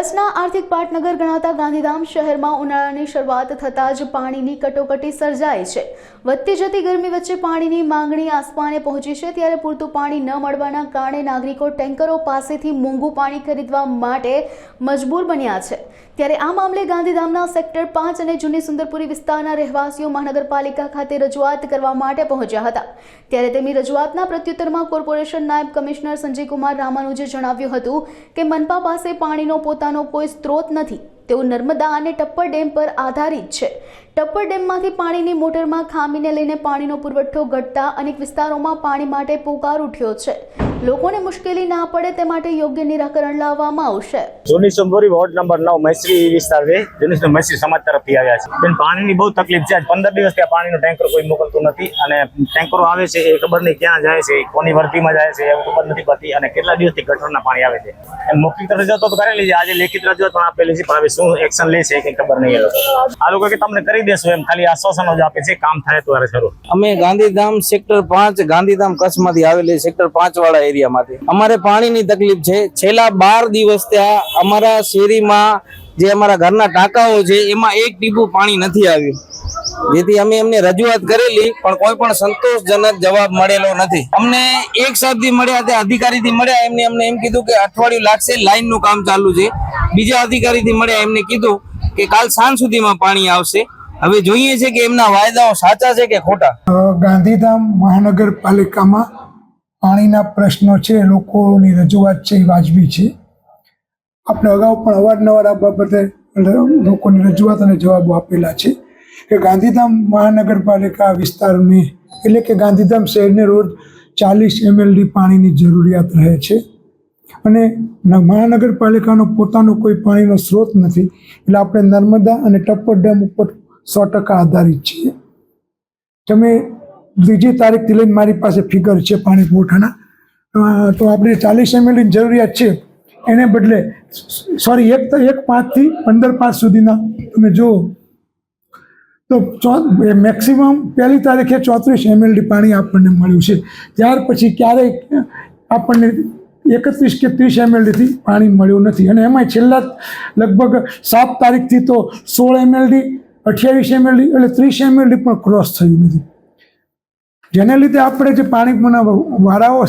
કચ્છના આર્થિક પાટનગર ગણાતા ગાંધીધામ શહેરમાં ઉનાળાની શરૂઆત થતાં જ પાણીની કટોકટી સર્જાઈ છે. વધતી જતી ગરમી વચ્ચે પાણીની માંગણી આસમાને પહોંચી છે ત્યારે પૂરતું પાણી ન મળવાના કારણે નાગરિકો ટેન્કરો પાસેથી મોંઘું પાણી ખરીદવા માટે મજબૂર બન્યા છે. ત્યારે આ મામલે ગાંધીધામના સેક્ટર પાંચ અને જૂની સુંદરપુરી વિસ્તારના રહેવાસીઓ મહાનગરપાલિકા ખાતે રજૂઆત કરવા માટે પહોંચ્યા હતા. ત્યારે તેમની રજૂઆતના પ્રત્યુત્તરમાં કોર્પોરેશન નાયબ કમિશનર સંજયકુમાર રામાનુજે જણાવ્યું હતું કે મનપા પાસે પાણીનો પોતાનો કોઈ સ્ત્રોત નથી. તેઓ નર્મદા અને ટપ્પર ડેમ પર આધારિત છે. ટપ્પર ડેમમાંથી પાણીની મોટરમાં ખામીને લઈને પાણીનો પુરવઠો ઘટતા અનેક વિસ્તારોમાં પાણી માટે પોકાર ઉઠ્યો છે. લોકોને મુશ્કેલી ના પડે તે માટે યોગ્ય નિરાકરણ લાવવામાં આવશે. જૂની સોમપુરી વોર્ડ નંબર નવ મૈસરી વિસ્તાર છે જૂની મૈસરી સમાજ તરફથી આવ્યા છે. બેન પાણીની બહુ તકલીફ છે. પંદર દિવસ ત્યાં પાણીનું ટેન્કર કોઈ મોકલતું નથી અને ટેન્કરો આવે છે એ ખબર નહીં ક્યાં જાય છે કોની વર્તીમાં જાય છે એવું ખબર નથી પડતી. અને કેટલા દિવસથી ગટરના પાણી આવે છે? એમ મૌખિક રજૂઆત તો કરેલી છે. આજે લેખિત રજૂઆત પણ આપેલી છે પણ હવે શું એક્શન લે છે કે ખબર નહીં આ લોકો કે તમને કરી દેશું એમ ખાલી આશ્વાસનો જ આપે છે કામ થાય તો અરે શરૂ અમે ગાંધીધામ સેક્ટર પાંચ ગાંધીધામ કચ્છમાંથી આવેલી સેક્ટર પાંચ વાળા એરિયામાંથી. અમારે પાણીની તકલીફ છે. છેલ્લા બાર દિવસ ત્યાં અમારા શેરીમાં જે અમારા ઘરના ટાંકાઓ છે, એમાં એક ટીપું પાણી નથી આવ્યું. જેથી અમે એમને રજૂઆત કરેલી, પણ કોઈ પણ સંતોષજનક જવાબ મળેલો નથી. અમને એક સાહેબથી મળ્યા તે અધિકારીથી મળ્યા. એમને અમને એમ કીધું કે અઠવાડિયું લાગશે, લાઈનનું કામ ચાલુ છે. બીજા અધિકારીથી મળ્યા, એમને કીધું કે કાલ સાંજ સુધીમાં પાણી આવશે. હવે જોઈએ છે કે એમના વાયદાઓ સાચા છે કે ખોટા. ગાંધીધામ મહાનગરપાલિકામાં પાણીના પ્રશ્નો છે, લોકોની રજૂઆત છે, એ વાજબી છે. આપણે અગાઉ પણ અવારનવાર આ બાબતે લોકોની રજૂઆત અને જવાબો આપેલા છે કે ગાંધીધામ મહાનગરપાલિકા વિસ્તારની, એટલે કે ગાંધીધામ શહેરને રોજ ચાલીસ એમએલડી પાણીની જરૂરિયાત રહે છે. અને મહાનગરપાલિકાનો પોતાનો કોઈ પાણીનો સ્ત્રોત નથી, એટલે આપણે નર્મદા અને ટપ્પર ડેમ ઉપર સો ટકા આધારિત છીએ. તમે ત્રીજી તારીખથી લઈને મારી પાસે ફિગર છે પાણી પુરવઠાના. તો આપણે ચાલીસ એમએલની જરૂરિયાત છે. એને બદલે સોરી એક તો એક પાંચથી પંદર પાંચ સુધીના. તમે જુઓ. તો ચો મેક્સિમમ પહેલી તારીખે ચોત્રીસ એમએલડી પાણી આપણને મળ્યું છે. ત્યાર પછી ક્યારેય આપણને એકત્રીસ કે ત્રીસ એમએલડીથી પાણી મળ્યું નથી. અને એમાંય છેલ્લા લગભગ સાત તારીખથી તો સોળ એમએલડી અઠ્યાવીસ એમએલડી એટલે ત્રીસ એમએલડી પણ ક્રોસ થયું નથી. જેને લીધે આપણે જે પાણીના વારાઓ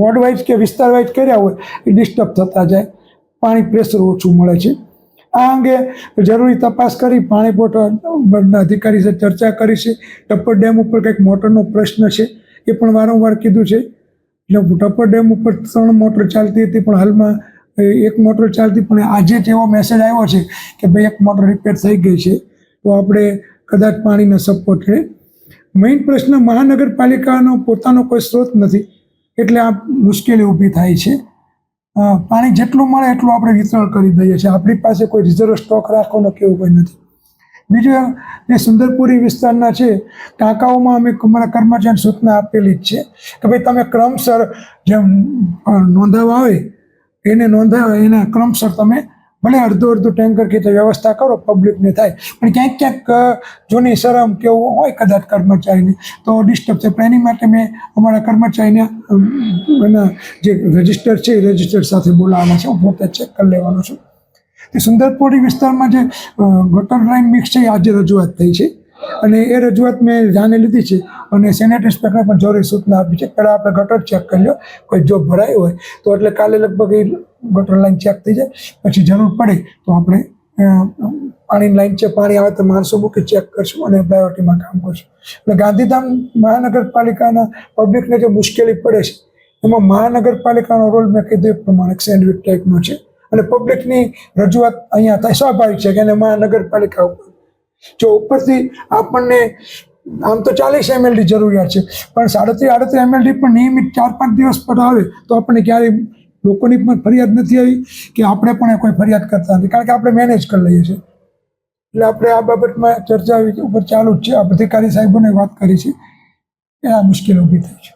વોર્ડ વાઇઝ કે વિસ્તાર વાઇઝ કર્યા હોય, એ ડિસ્ટર્બ થતા જાય. પાણી પ્રેશર ઓછું મળે છે. આ અંગે જરૂરી તપાસ કરી પાણી પુરવઠા અધિકારી સાથે ચર્ચા કરી છે. ટપ્પર ડેમ ઉપર કંઈક મોટરનો પ્રશ્ન છે, એ પણ વારંવાર કીધું છે. એટલે ટપ્પર ડેમ ઉપર ત્રણ મોટર ચાલતી હતી, પણ હાલમાં એક મોટર ચાલતી, પણ આજે જ એવો મેસેજ આવ્યો છે કે ભાઈ, એક મોટર રિપેર થઈ ગઈ છે. તો આપણે કદાચ પાણીનો સપોર્ટ રહે મેઇન પ્રશ્ન મહાનગરપાલિકાનો પોતાનો કોઈ સ્ત્રોત નથી. એટલે આ મુશ્કેલી ઊભી થાય છે. પાણી જેટલું મળે એટલું આપણે વિતરણ કરી દઈએ છીએ. આપણી પાસે કોઈ રિઝર્વ સ્ટોક રાખવાનો કે એવું કંઈ નથી. બીજું જે સુંદરપુરી વિસ્તારના છે, ટાંકાઓમાં અમે અમારા કર્મચારીને સૂચના આપેલી જ છે કે ભાઈ તમે ક્રમસર જેમ નોંધાવા આવે, એને નોંધાવે, એના ક્રમસર તમે ભલે અડધું અડધું ટેન્કર કે વ્યવસ્થા કરો પબ્લિકને થાય. પણ ક્યાંક ક્યાંક જોને શરમ કે હોય કદાચ કર્મચારીને. તો ડિસ્ટર્બ થાય. પણ એની માટે મેં અમારા કર્મચારીને એના જે રજિસ્ટર છે, એ રજિસ્ટર સાથે બોલાવવાના છે. હું પોતે ચેક કરી લેવાનો છું. તે સુંદરપુરી વિસ્તારમાં જે ગટર લાઇન મિક્સ છે, એ આજે રજૂઆત થઈ છે. અને એ રજૂઆત મેં ધ્યાને લીધી છે. અને સેનેટ ઇન્સ્પેક્ટરને પણ જરૂરી સૂચના આપી છે. પહેલાં આપણે ગટર ચેક કરી લો કોઈ જો ભરાય હોય તો એટલે કાલે લગભગ એ ગટર લાઈન ચેક થઈ જાય. પછી જરૂર પડે તો આપણે પાણીની લાઈન છે, પાણી આવે તો માણસો મૂકી ચેક કરશું અને પ્રાયોરિટીમાં કામ કરશું. એટલે ગાંધીધામ મહાનગરપાલિકાના પબ્લિકને જે મુશ્કેલી પડે છે, એમાં મહાનગરપાલિકાનો રોલ મેં કીધું એ પ્રમાણે સેન્ડવિચ ટાઈપનો છે. અને પબ્લિકની રજૂઆત અહીંયા થાય, સ્વાભાવિક છે કે એને મહાનગરપાલિકા ઉપર. જો ઉપરથી આપણને આમ તો ચાલીસ એમએલડી જરૂરિયાત છે. પણ સાડત્રીસ, આડત્રીસ એમએલડી પણ નિયમિત ચાર, પાંચ દિવસ પર આવે તો આપણને ક્યારેય લોકોની પણ ફરિયાદ નથી આવી કે આપણે પણ કોઈ ફરિયાદ કરતા નથી. કારણ કે આપણે મેનેજ કરી લઈએ છીએ. એટલે આપણે આ બાબતમાં ચર્ચા ઉપર ચાલુ જ છે. આ અધિકારી સાહેબોને વાત કરી છે. એ આ મુશ્કેલી ઊભી થઈ છે.